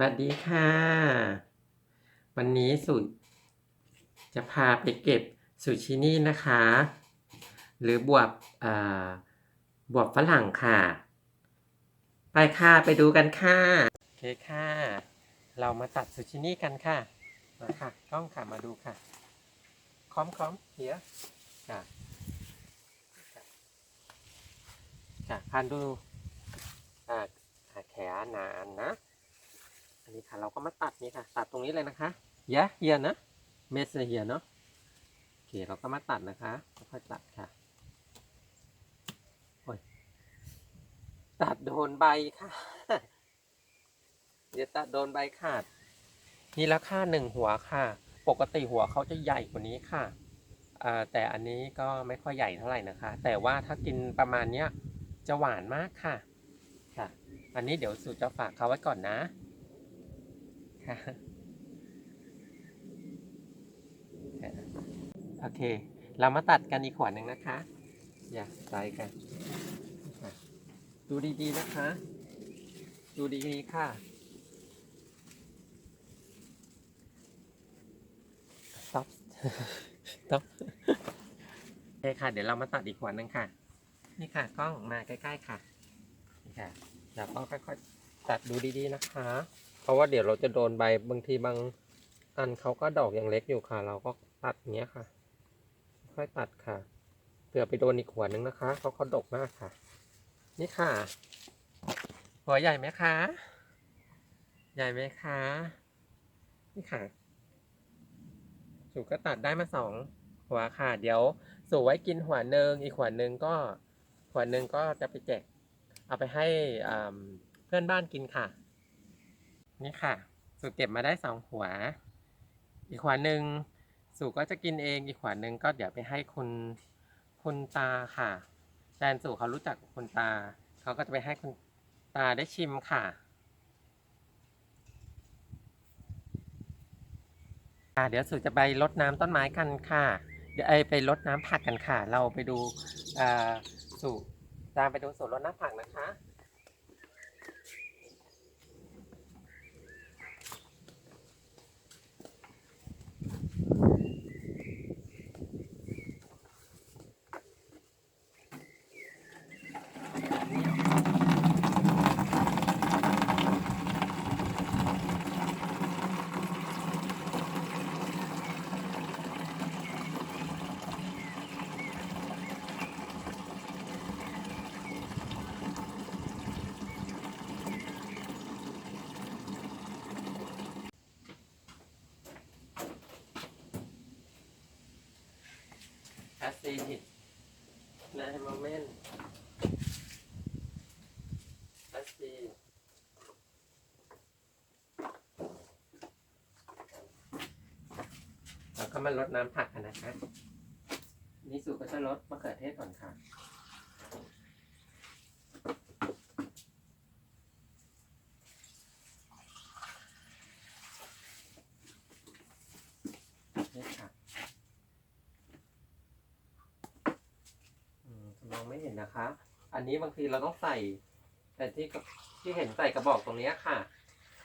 วัสดีค่ะ วันนี้สุจะพาไปเก็บซูชินี่นะคะ หรือบวบบวบฝรั่งค่ะ ไปค่ะไปดูกันค่ะโอเคค่ะ เรามาตัดซูชินี่กันค่ะมาค่ะกล้องค่ะมาดูค่ะคอมคอมเฮียค่ะค่ะพันดูอ่าแขนนานนะ นนี้ค่ะ เราก็มาตัดนี่ค่ะ ตัดตรงนี้เลยนะคะเยะเฮียนะเมสเฮียเนาะโอเคเราก็มาตัดนะคะค่อยตัดค่ะโอ้ยตัดโดนใบค่ะเดี๋ยวตัดโดนใบขาด นี่ราคาหนึ่งหัวค่ะ ปกติหัวเขาจะใหญ่กว่านี้ค่ะแต่อันนี้ก็ไม่ค่อยใหญ่เท่าไหร่นะคะ แต่ว่าถ้ากินประมาณเนี้ยจะหวานมากค่ะค่ะ อันนี้เดี๋ยวสูตรจะฝากเขาไว้ก่อนนะ โอเค เรามาตัดกันอีกขวดหนึ่งนะคะ อย่าใส่กัน ดูดีๆนะคะ ดูดีๆค่ะ stop stop โอเคค่ะ เดี๋ยวเรามาตัดอีกขวดหนึ่งค่ะ นี่ค่ะ กล้องมาใกล้ๆค่ะ นี่ค่ะ เราต้องค่อยๆตัดดูดีๆนะคะ เพราะว่าเดี๋ยวเราจะโดนใบบางทีบางอันเขาก็ดอกยังเล็กอยู่ค่ะ เราก็ตัดอย่างเงี้ยค่ะ ค่อยตัดค่ะเผื่อไปโดนอีกขวดนึงนะคะเพราะเขาดกมากค่ะ นี่ค่ะ หัวใหญ่ไหมคะ ใหญ่ไหมคะ นี่ค่ะ สูก็ตัดได้มาสองหัวค่ะ เดี๋ยวสูไว้กินหัวหนึ่งอีกหัวหนึ่งก็หัวหนึ่งก็จะไปแจกเอาไปให้เพื่อนบ้านกินค่ะ นี่ค่ะสูเก็บมาได้สองหัว อีกหัวหนึ่งสูก็จะกินเองอีกหัวหนึ่งก็เดี๋ยวไปให้คุณคุณตาค่ะแฟนสูเขารู้จักกับคุณตา เขาก็จะไปให้คุณตาได้ชิมค่ะอ่าเดี๋ยวสูจะไปรดน้ำต้นไม้กันค่ะ เดี๋ยวไอไปรดน้ำผักกันค่ะ เราไปดูสูตามไปดูสูรดน้ำผักนะคะ Acid na moment Acid เราก็มาลดน้ำผักกันนะคะนี่สูก็จะลดมะเขือเทศก่อนค่ะ นี่ค่ะ อื มองไม่เห็นนะคะ อันนี้บางทีเราต้องใส่ แต่ที่ที่เห็นใส่กระบอกตรงนี้ค่ะ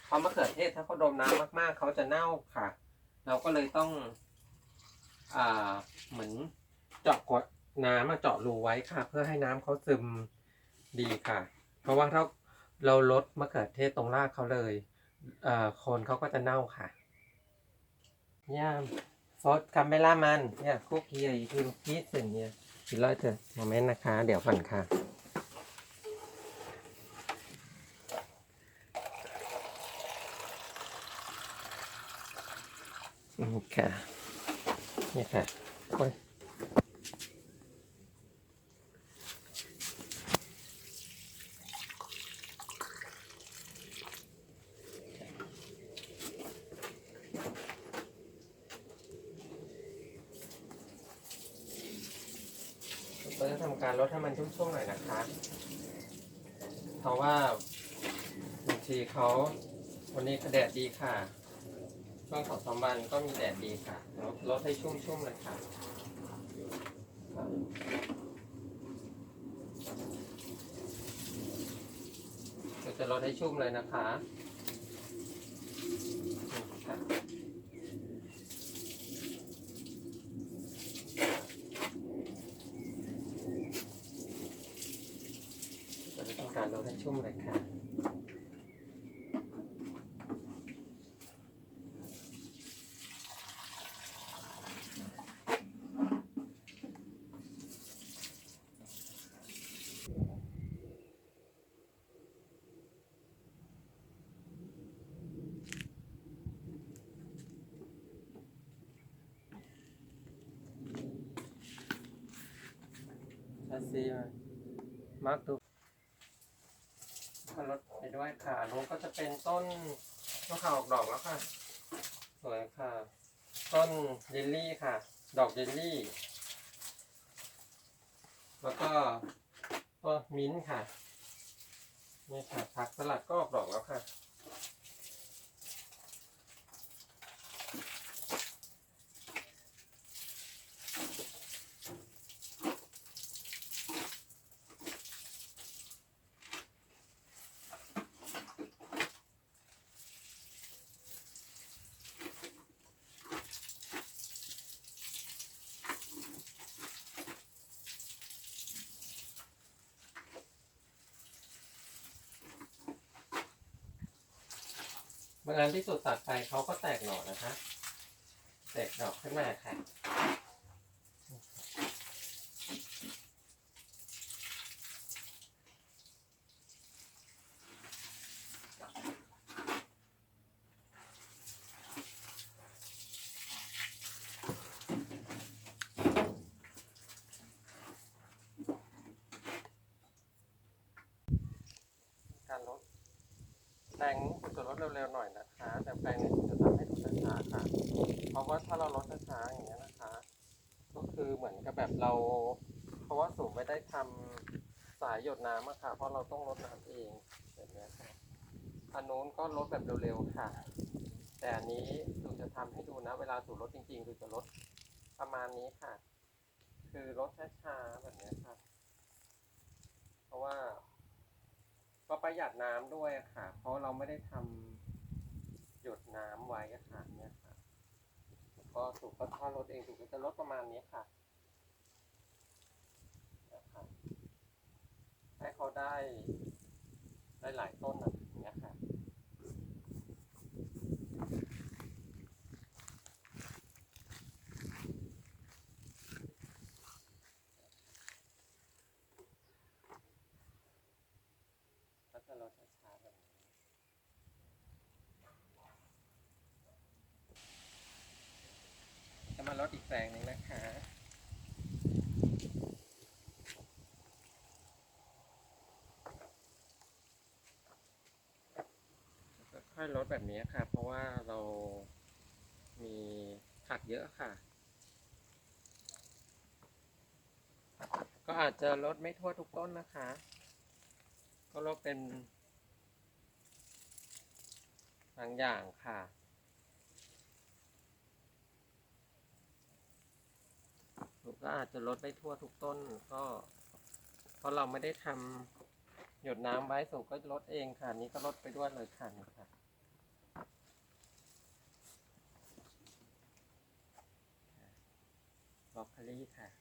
เพราะมะเขือเทศถ้าเขาดมน้ำมากๆ เขาจะเน่าค่ะ เราก็เลยต้องอ่าเหมือนเจาะกดน้ำมาเจาะรูไว้ค่ะ เพื่อให้น้ำเขาซึมดีค่ะ เพราะว่าถ้าเราลดมะเขือเทศตรงรากเขาเลยเอ่อโคนเขาก็จะเน่าค่ะเนี่ยฟอสคาเมล่ามันเนี่ยคุกกี้คือกีสอย่างเนี่ย กินเลอยเถอะโมเมนต์นะคะ เดี๋ยวก่อนค่ะนี่ค่ะ นี่ค่ะโอ้ยเราจะทำ การลดให้มันชุ่มๆหน่อยนะคะ เพราะว่าบางทีเขาวันนี้แดดดีค่ะช่วงสองสามวันก็มีแดดดีค่ะลดลดให้ชุ่มๆเลยค่ะจะลดให้ชุ่มเลยนะคะ เราจะต้องการลดให้ชุ่มเลยค่ะ ชาซีมามาร์กดูก็ลดไปด้วยค่ะนู้นก็จะเป็นต้นมะขามออกดอกแล้วค่ะ สวยค่ะ ต้นลิลลี่ค่ะ ดอกลิลลี่ แล้วก็ต้นมิ้นท์ค่ะนี่ค่ะผักสลัดก็ออกดอกแล้วค่ะ บางอันที่สุดตัดไปเขาก็แตกหน่อนะคะ แตกดอกขึ้นมาค่ะ แปลงนี้จะลดเร็วๆหน่อยนะคะ แต่แปลงนี้จะทำให้ลดช้าๆค่ะ เพราะว่าถ้าเราลดช้าๆอย่างเงี้ยนะคะ ก็คือเหมือนกับแบบเรา เพราะว่าสูงไม่ได้ทำสายหยดน้ำอะค่ะ เพราะเราต้องลดน้ำเองแบบนี้ค่ะอันนู้นก็ลดแบบเร็วๆค่ะ แต่อันนี้สูจะทำให้ดูนะ เวลาสูลดจริงๆสูจะลดประมาณนี้ค่ะ คือลดช้าๆแบบนี้ค่ะ เพราะว่า ก็ประหยัดน้ำด้วยอะค่ะ เพราะเราไม่ได้ทำหยดน้ำไว้อะค่ะเนี่ยค่ะแล้วก็สูบก็ถ้าลดเองสูบก็จะลดประมาณนี้ค่ะนะคะให้เขาได้ได้หลายต้นนะเนี่ยค่ะ ก็จะลดช้าๆแบบนี้ จะมาลด อีกแปลงหนึ่งนะคะค่อยลดแบบนี้ค่ะ เพราะว่าเรามีผักเยอะค่ะ ก็อาจจะลดไม่ทั่วทุกต้นนะคะ ก็ลดเป็นบางอย่างค่ะ ก็อาจจะลดไปทั่วทุกต้นก็ เพราะเราไม่ได้ทำหยดน้ำไว้สูงก็ลดเองค่ะ นี้ก็ลดไปด้วยเลยค่ะนี่ค่ะบล็อกคลี่ค่ะ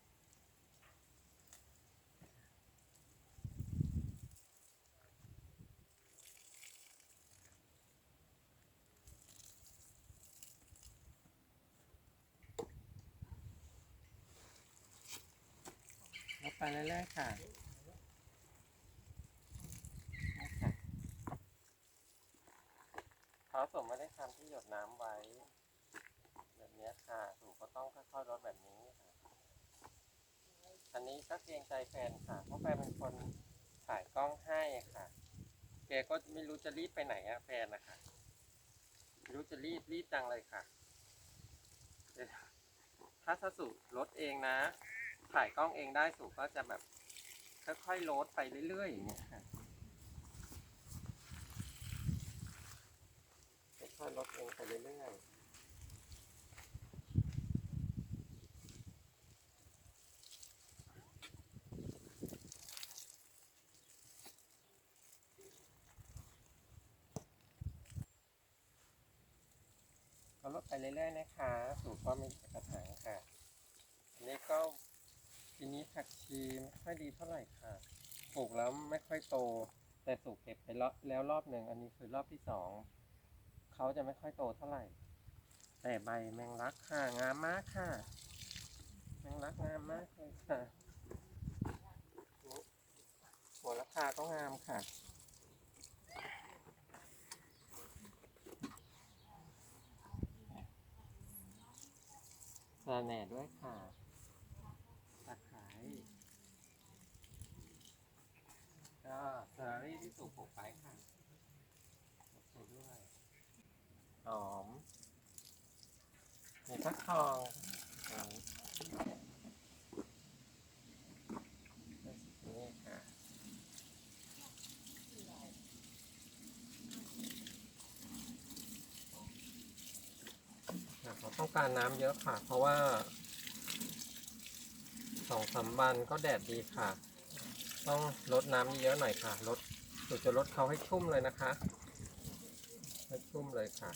ไปเรื่อยๆค่ะค่ะเขาสมไม่ได้ทำที่หยดน้ำไว้ แบบนี้ค่ะถูกก็ต้องค่อยๆลดแบบนี้ค่ะ อันนี้ก็เกรงใจแฟนค่ะ เพราะแฟนเป็นคนถ่ายกล้องให้ค่ะ แกก็ไม่รู้จะรีบไปไหนอะแฟนนะคะรู้จะรีบรีบจังเลยค่ะ ถ้าสสุรถเองนะ ถ่ายกล้องเองได้สุก็จะแบบค่อยๆโลดไปเรื่อยๆอย่างเงี้ยค่ะค่อยๆลดเองไปเรื่อยๆลดไปเรื่อยๆนะคะ สูตรก็มีกระถางค่ะอันนี้ก็ทีนี้ ผักชีไม่ค่อยดีเท่าไหร่ค่ะ ปลูกแล้วไม่ค่อยโต แต่สูกเก็บไปแล้วแล้วรอบหนึ่ง อันนี้คือรอบที่สอง เขาจะไม่ค่อยโตเท่าไหร่ แต่ใบแมงลักค่ะ งามมากค่ะ แมงลักงามมากเลยค่ะหัวราคาก็งามค่ะสะแหน่ด้วยค่ะ ก็เซอรี่ที่สูกปลูกไปค่ะปลูกไปด้วยหอมมีฟักทองนี่ค่ะเขาต้องการน้ำเยอะค่ะ เพราะว่า สองสามวันก็แดดดีค่ะ ต้องลดน้ำเยอะหน่อยค่ะลดเราจะลดเขาให้ชุ่มเลยนะคะ ให้ชุ่มเลยค่ะ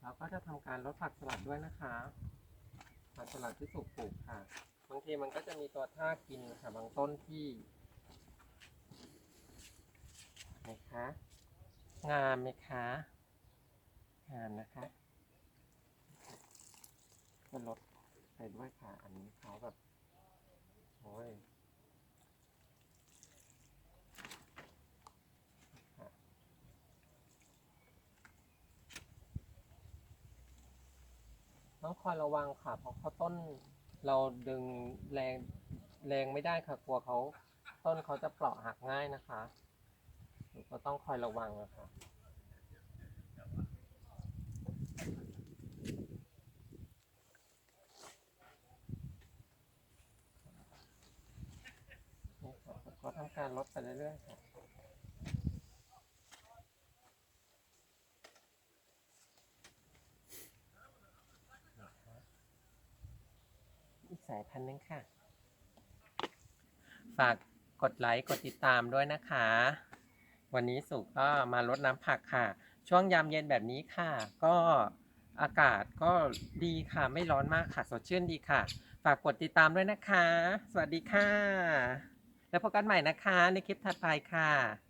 เราก็จะทำการลดผักสลัดด้วยนะคะ ผักสลัดที่ถูกปลูกค่ะ บางทีมันก็จะมีตัวท่ากินค่ะบางต้นที่ไหมคะงามไหมคะงามนะคะก็ลดไปด้วยค่ะ อันนี้เขาแบบ โอ้ย ต้องคอยระวังค่ะ เพราะเขาต้นเราดึงแรงแรงไม่ได้ค่ะกลัวเขาต้นเขาจะเปราะหักง่ายนะคะก็ต้องคอยระวังนะคะก็ทำการลดไปเรื่อยๆค่ะ สายพันธุ์หนึงค่ะ ฝากกดไลค์กดติดตามด้วยนะคะ วันนี้สุกก็มาลดน้ำผักค่ะ ช่วงยามเย็นแบบนี้ค่ะ ก็อากาศก็ดีค่ะ ไม่ร้อนมากค่ะ สดชื่นดีค่ะ ฝากกดติดตามด้วยนะคะ สวัสดีค่ะ แล้วพบกันใหม่นะคะในคลิปถัดไปค่ะ